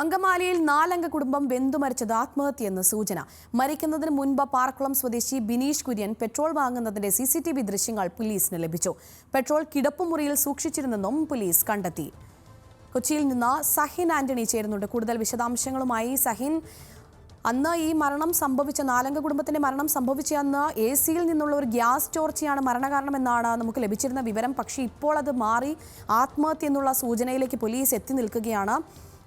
അങ്കമാലിയിൽ നാലംഗ കുടുംബം വെന്തുമരിച്ചത് ആത്മഹത്യയെന്ന് സൂചന. മരിക്കുന്നതിന് മുൻപ് പാർക്കുളം സ്വദേശി ബിനീഷ് കുര്യൻ പെട്രോൾ വാങ്ങുന്നതിന്റെ സി സി ടി വി ദൃശ്യങ്ങൾ പോലീസിന് ലഭിച്ചു. പെട്രോൾ കിടപ്പുമുറിയിൽ സൂക്ഷിച്ചിരുന്നെന്നും പോലീസ് കണ്ടെത്തി. കൊച്ചിയിൽ നിന്ന് സഹിൻ ആന്റണി ചേരുന്നുണ്ട്. കൂടുതൽ വിശദാംശങ്ങളുമായി സഹിൻ. അന്ന് ഈ മരണം സംഭവിച്ച നാലംഗ കുടുംബത്തിന്റെ മരണം സംഭവിച്ച അന്ന് എ സിയിൽ നിന്നുള്ള ഒരു ഗ്യാസ് ചോർച്ചയാണ് മരണകാരണമെന്നാണ് നമുക്ക് ലഭിച്ചിരുന്ന വിവരം. പക്ഷേ ഇപ്പോൾ അത് മാറി ആത്മഹത്യ എന്നുള്ള സൂചനയിലേക്ക് പോലീസ് എത്തി നിൽക്കുകയാണ്.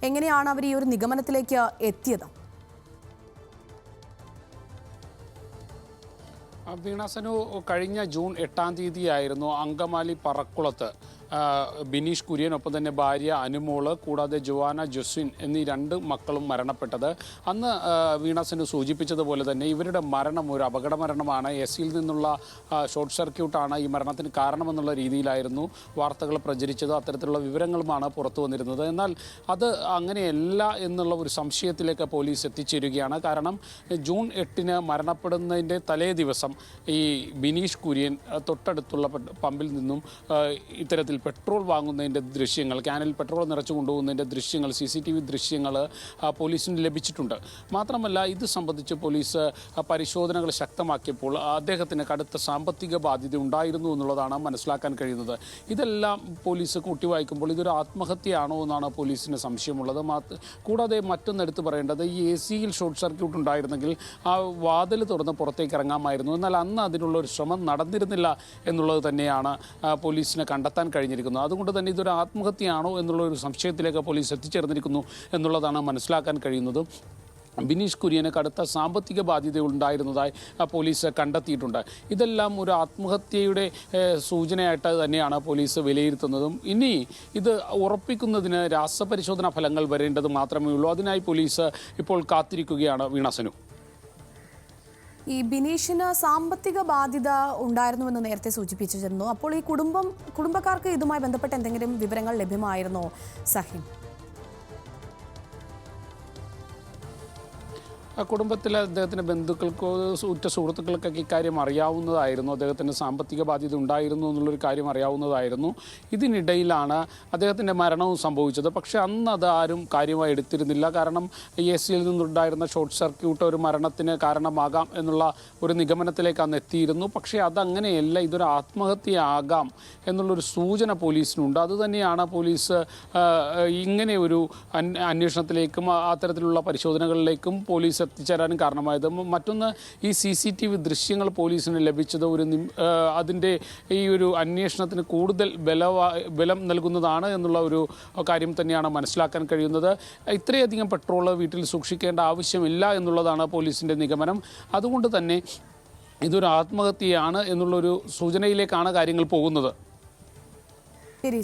എങ്ങനെയാണ് അവർ ഈ ഒരു നിഗമനത്തിലേക്ക് എത്തിയത്? വീണാസനു കഴിഞ്ഞ ജൂൺ എട്ടാം തീയതിയായിരുന്നു അങ്കമാലി പറക്കുളത്ത് ബിനീഷ് കുര്യനൊപ്പം തന്നെ ഭാര്യ അനുമോൾ കൂടാതെ ജുവാന ജൊസ്വിൻ എന്നീ രണ്ട് മക്കളും മരണപ്പെട്ടത്. അന്ന് വീണാസനു സൂചിപ്പിച്ചതുപോലെ തന്നെ ഇവരുടെ മരണം ഒരു അപകട മരണമാണ്. എസ് സിയിൽ നിന്നുള്ള ഷോർട്ട് സർക്യൂട്ടാണ് ഈ മരണത്തിന് കാരണമെന്നുള്ള രീതിയിലായിരുന്നു വാർത്തകൾ പ്രചരിച്ചത്. അത്തരത്തിലുള്ള വിവരങ്ങളുമാണ് പുറത്തു വന്നിരുന്നത്. എന്നാൽ അത് അങ്ങനെയല്ല എന്നുള്ള ഒരു സംശയത്തിലേക്ക് പോലീസ് എത്തിച്ചേരുകയാണ്. കാരണം ജൂൺ എട്ടിന് മരണപ്പെടുന്നതിന്റെ തലേ ദിവസം ഈ ബിനീഷ് കുര്യൻ തൊട്ടടുത്തുള്ള പമ്പിൽ നിന്നും ഇത്തരത്തിൽ പെട്രോൾ വാങ്ങുന്നതിന്റെ ദൃശ്യങ്ങൾ ക്യാനിൽ പെട്രോൾ നിറച്ചു കൊണ്ടുപോകുന്നതിന്റെ ദൃശ്യങ്ങൾ സി സി ടി വി ദൃശ്യങ്ങൾ പോലീസിന് ലഭിച്ചിട്ടുണ്ട്. മാത്രമല്ല ഇത് സംബന്ധിച്ച് പോലീസ് പരിശോധനകൾ ശക്തമാക്കിയപ്പോൾ അദ്ദേഹത്തിന് കടുത്ത സാമ്പത്തിക ബാധ്യത ഉണ്ടായിരുന്നു എന്നുള്ളതാണ് മനസ്സിലാക്കാൻ കഴിയുന്നത്. ഇതെല്ലാം പോലീസ് കൂട്ടിവായിക്കുമ്പോൾ ഇതൊരു ആത്മഹത്യയാണോ എന്നാണ് പോലീസിന് സംശയമുള്ളത്. കൂടാതെ മറ്റൊന്നെടുത്ത് പറയേണ്ടത് ഈ എ സിയിൽ ഷോർട്ട് സർക്യൂട്ട് ഉണ്ടായിരുന്നെങ്കിൽ ആ വാതിൽ തുറന്ന് പുറത്തേക്ക് ഇറങ്ങാമായിരുന്നു. എന്നാൽ അന്ന് അതിനുള്ള ഒരു ശ്രമം നടന്നിരുന്നില്ല എന്നുള്ളത് തന്നെയാണ് പോലീസിനെ കണ്ടെത്താൻ കഴിഞ്ഞിരിക്കുന്നത്. അതുകൊണ്ട് തന്നെ ഇതൊരു ആത്മഹത്യയാണോ എന്നുള്ള ഒരു സംശയത്തിലേക്ക് പോലീസ് എത്തിച്ചേർന്നിരിക്കുന്നു എന്നുള്ളതാണ് മനസ്സിലാക്കാൻ കഴിയുന്നത്. ബിനീഷ് കുര്യന് കടുത്ത സാമ്പത്തിക ബാധ്യത ഉണ്ടായിരുന്നതായി പോലീസ് കണ്ടെത്തിയിട്ടുണ്ട്. ഇതെല്ലാം ഒരു ആത്മഹത്യയുടെ സൂചനയായിട്ട് തന്നെയാണ് പോലീസ് വിലയിരുത്തുന്നതും. ഇനി ഇത് ഉറപ്പിക്കുന്നതിന് രാസപരിശോധനാ ഫലങ്ങൾ വരേണ്ടത് മാത്രമേ ഉള്ളൂ. അതിനായി പോലീസ് ഇപ്പോൾ കാത്തിരിക്കുകയാണ് വീണാസനു ഈ ബിനീഷിന് സാമ്പത്തിക ബാധ്യത ഉണ്ടായിരുന്നുവെന്ന് നേരത്തെ സൂചിപ്പിച്ചിരുന്നു. അപ്പോൾ ഈ കുടുംബം കുടുംബക്കാർക്ക് ഇതുമായി ബന്ധപ്പെട്ട എന്തെങ്കിലും വിവരങ്ങൾ ലഭ്യമായിരുന്നോ സഹിൻ ആ കുടുംബത്തിലെ അദ്ദേഹത്തിന്റെ ബന്ധുക്കൾക്കോ ഉറ്റ സുഹൃത്തുക്കൾക്കൊക്കെ ഇക്കാര്യം അറിയാവുന്നതായിരുന്നു. അദ്ദേഹത്തിന്റെ സാമ്പത്തിക ബാധ്യത ഉണ്ടായിരുന്നു എന്നുള്ളൊരു കാര്യം അറിയാവുന്നതായിരുന്നു. ഇതിനിടയിലാണ് അദ്ദേഹത്തിന്റെ മരണവും സംഭവിച്ചത്. പക്ഷേ അന്ന് അത് ആരും കാര്യമായി എടുത്തിരുന്നില്ല. കാരണം എ സിയിൽ നിന്നുണ്ടായിരുന്ന ഷോർട്ട് സർക്യൂട്ട് ഒരു മരണത്തിന് കാരണമാകാം എന്നുള്ള ഒരു നിഗമനത്തിലേക്ക് അന്ന് എത്തിയിരുന്നു. പക്ഷേ അതങ്ങനെയല്ല ഇതൊരു ആത്മഹത്യയാകാം എന്നുള്ളൊരു സൂചന പോലീസിനുണ്ട്. അതുതന്നെയാണ് പോലീസ് ഇങ്ങനെ ഒരു അന്വേഷണത്തിലേക്കും അത്തരത്തിലുള്ള പരിശോധനകളിലേക്കും പോലീസ് എത്തിച്ചേരാനും കാരണമായത്. മറ്റൊന്ന് ഈ സി സി ടി വി ദൃശ്യങ്ങൾ പോലീസിന് ലഭിച്ചത് ഒരു അതിന്റെ ഈ ഒരു അന്വേഷണത്തിന് കൂടുതൽ ബലവാ ബലം നൽകുന്നതാണ് എന്നുള്ള ഒരു കാര്യം തന്നെയാണ് മനസ്സിലാക്കാൻ കഴിയുന്നത്. ഇത്രയധികം പെട്രോൾ വീട്ടിൽ സൂക്ഷിക്കേണ്ട ആവശ്യമില്ല എന്നുള്ളതാണ് പോലീസിന്റെ നിഗമനം. അതുകൊണ്ട് തന്നെ ഇതൊരു ആത്മഹത്യയാണ് എന്നുള്ളൊരു സൂചനയിലേക്കാണ് കാര്യങ്ങൾ പോകുന്നത്.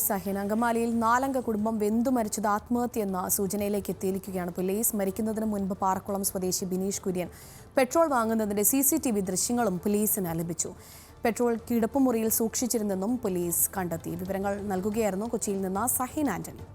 സഹിൻ. അങ്കമാലിയിൽ നാലംഗ കുടുംബം വെന്തു മരിച്ചത് ആത്മഹത്യ എന്ന സൂചനയിലേക്ക് എത്തിയിരിക്കുകയാണ് പോലീസ്. മരിക്കുന്നതിന് മുൻപ് പാറക്കുളം സ്വദേശി ബിനീഷ് കുര്യൻ. പെട്രോൾ വാങ്ങുന്നതിന്റെ സി സി ടി വി ദൃശ്യങ്ങളും പോലീസിന് ലഭിച്ചു. പെട്രോൾ കിടപ്പുമുറിയിൽ സൂക്ഷിച്ചിരുന്നെന്നും പോലീസ് കണ്ടെത്തി. വിവരങ്ങൾ നൽകുകയായിരുന്നു കൊച്ചിയിൽ നിന്ന് സഹീൻ ആന്റണി.